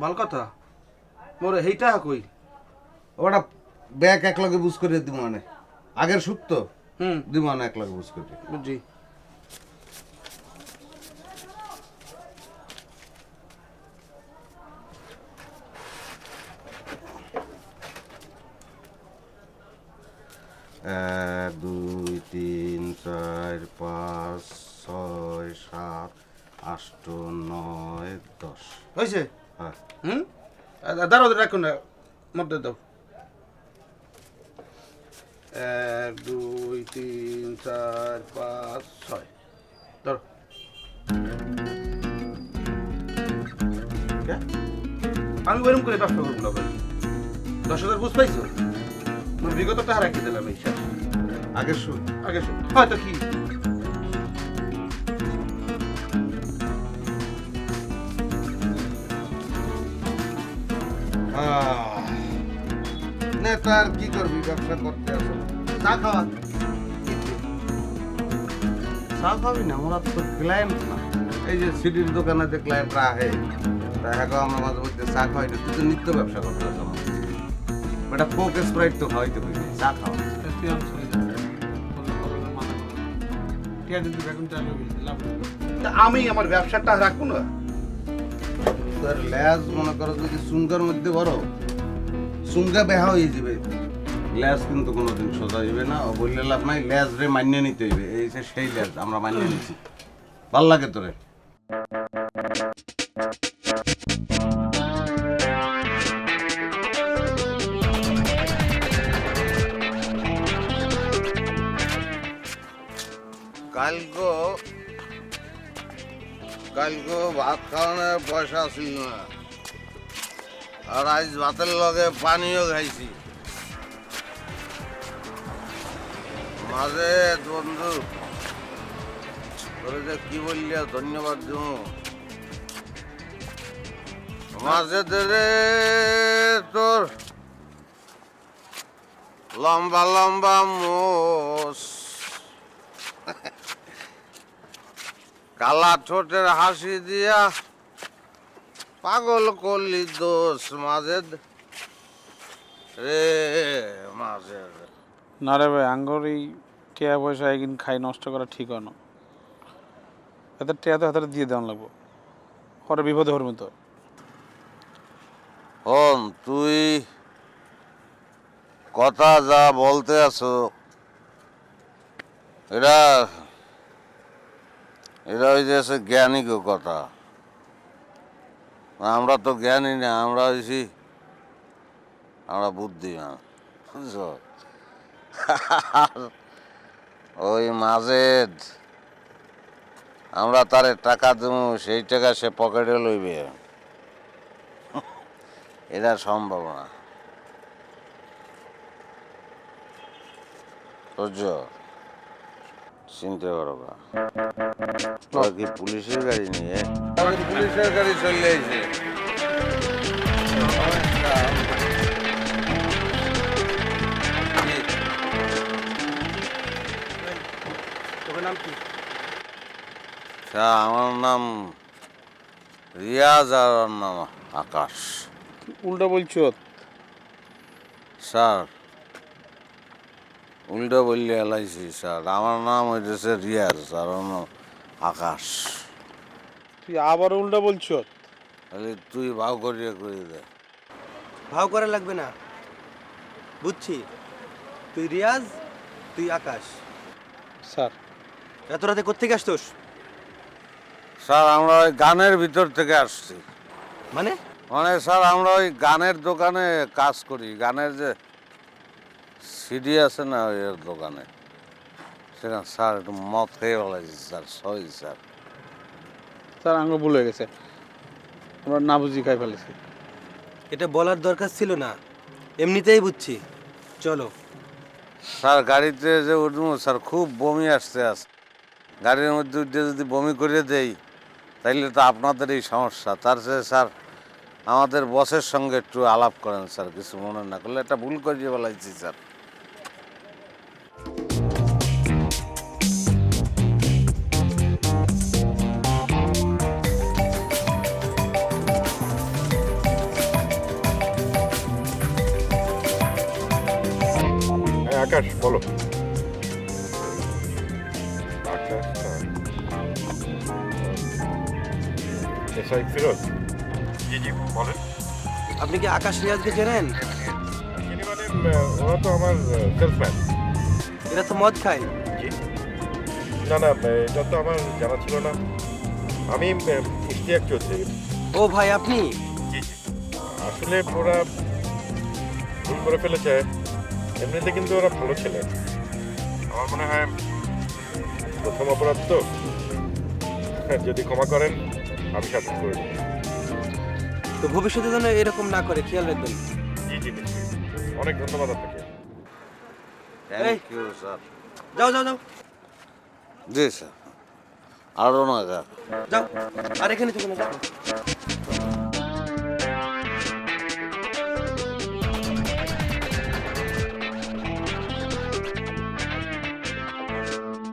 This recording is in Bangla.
ভালো কথা? মোরে হেইটা কই? ওটা ব্যাগ এক লগে বুঝ করে দিব মানে। আগের সুখ তো? হুম। দিব মানে এক লগে বুঝ করে বুঝছি এক দুই তিন চার পাঁচ ছয় সাত আষ্ট নয় দশ। হয়েছে হ্যাঁ। হুম? দাঁড়াও রাখুন না। মধ্যে দাও। এক দুই তিন চার পাঁচ ছয়। ধরো আমি ওরকম করে ব্যবসা করব না দশ হাজার বুঝ পাইছো? মানে বিগত টাকা রাখি দিলাম এই আগের সুখ আগে শোন। হয়তো কি? নেতা আর কি করবি? ব্যবসা করতে আসো। চা খাওয়া। চা খাবি না ওরা তো ক্লায়েন্ট না। এই যে সিটির দোকানে যে ক্লায়েন্টরা আহে দেখা আমরা মাঝে মধ্যে চা খাওয়াই না তুই তো নিত্য ব্যবসা করতে আসো এটা কোক স্প্রাইট তো খাওয়াইতে পারি চা খাওয়া। তা আমি আমার ব্যবসাটা রাখব না? তোর ল্যাজ মনে করো যদি সুঙ্গার মধ্যে বড় সুঙ্গা বেহা হয়ে যাবে। ল্যাজ কিন্তু কোনোদিন সোজা যাবে না বললে লাভ নাই ল্যাজ রে মান্য নিতে হইবে। এই যে সেই ল্যাজ, আমরা মান্য নিচ্ছি ভালো লাগে তোরে। কালকে কালকে ভাত খাওয়ানোর পয়সা ছিল না। আর আজ ভাতের লগে পানিও খাইছি। মাঝে বন্ধু, তোরে যে কি বললি, ধন্যবাদ দিব মাঝে ধরে তোর লম্বা লম্বা মোষ কালা ঠোঁটের হাসি দিয়া পাগল করলি দোষ মাঝে রে মাঝে না রে ভাই আঙ্গর এই টিয়া পয়সা একদিন খাই নষ্ট করা ঠিক হয় না। এত টিয়া তো হাতে দিয়ে দেওয়া লাগবো। পরে বিপদে হরমি তো। হন তুই কথা যা বলতে আছো এটা এটা ওই যে সে জ্ঞানিক কথা। আমরা তো জ্ঞানী না, আমরা হয়েছি আমরা বুদ্ধিমান, বুঝছ? ওই মাঝে আমরা তারে টাকা দেবো, সেই টাকা সে পকেটে লইবে। এটা সম্ভব না। চিনতে না কি পুলিশের গাড়ি নিয়ে? পুলিশের গাড়ি চলে আইছে নাম কি? আচ্ছা, আমার নাম রিয়াজ আর নাম আকাশ। উল্টো বলছো? স্যার উল্টো বললে এলাইছি স্যার। আমার নাম হইতেছে রিয়াজ আর আকাশ। তুই আবার উল্টো বলছো? তাহলে তুই ভাও করিয়ে করে দে। ভাও করা লাগবে না। বুঝছি। তুই রিয়াজ তুই আকাশ। স্যার। এত রাতে কোথেকে আসতোস? স্যার আমরা ওই গানের ভিতর থেকে আসছি। মানে? মানে স্যার আমরা ওই গানের দোকানে কাজ করি। গানের যে সিডি আছে না ওই এর দোকানে? সেখানে স্যার একটু মদ খেয়ে বলেছি স্যার সরি স্যার। স্যার আঙ্গুর ভুল হয়ে গেছে। আমরা না বুঝি খাই ফেলেছি। এটা বলার দরকার ছিল না। এমনিতেই বুঝছি। চলো। স্যার গাড়িতে যে উঠবো স্যার খুব বমি আসতে আসে গাড়ির মধ্যে উঠে যদি বমি করে দেই তাইলে তো আপনাদেরই সমস্যা। তার চেয়ে স্যার আমাদের বসের সঙ্গে একটু আলাপ করেন, স্যার, কিছু মনে না করলে। এটা ভুল করিয়ে বলাইছি স্যার। আকাশ, বলো। আচ্ছা, আচ্ছা। আকাশ ফিরোজ? জি জি বলেন। আপনি কি আকাশ রিয়াজকে চেনেন? চিনি মানে আহ, ওরা তো আমার সেলসম্যান এরা তো মদ খায়। জি। না না আহ, এটা তো আমার জানা ছিল না। আমি আহ, ইশতিয়াক চৌধুরী। ও ভাই আপনি? জি জি। আসলে ওরা ভুল করে ফেলেছে। এমনিতে কিন্তু ওরা ভালো ছেলে। আমার মনে হয় প্রথম অপরাধ তো। হ্যাঁ, যদি ক্ষমা করেন আমি শাসন করে দেবো। তো ভবিষ্যতে যেন এরকম না করে খেয়াল রাখবেন। জি জি অনেক ধন্যবাদ আপনাকে। থ্যাংক ইউ স্যার যাও যাও যাও। জি স্যার আরও না যাও যাও আর এখানে চলে যাও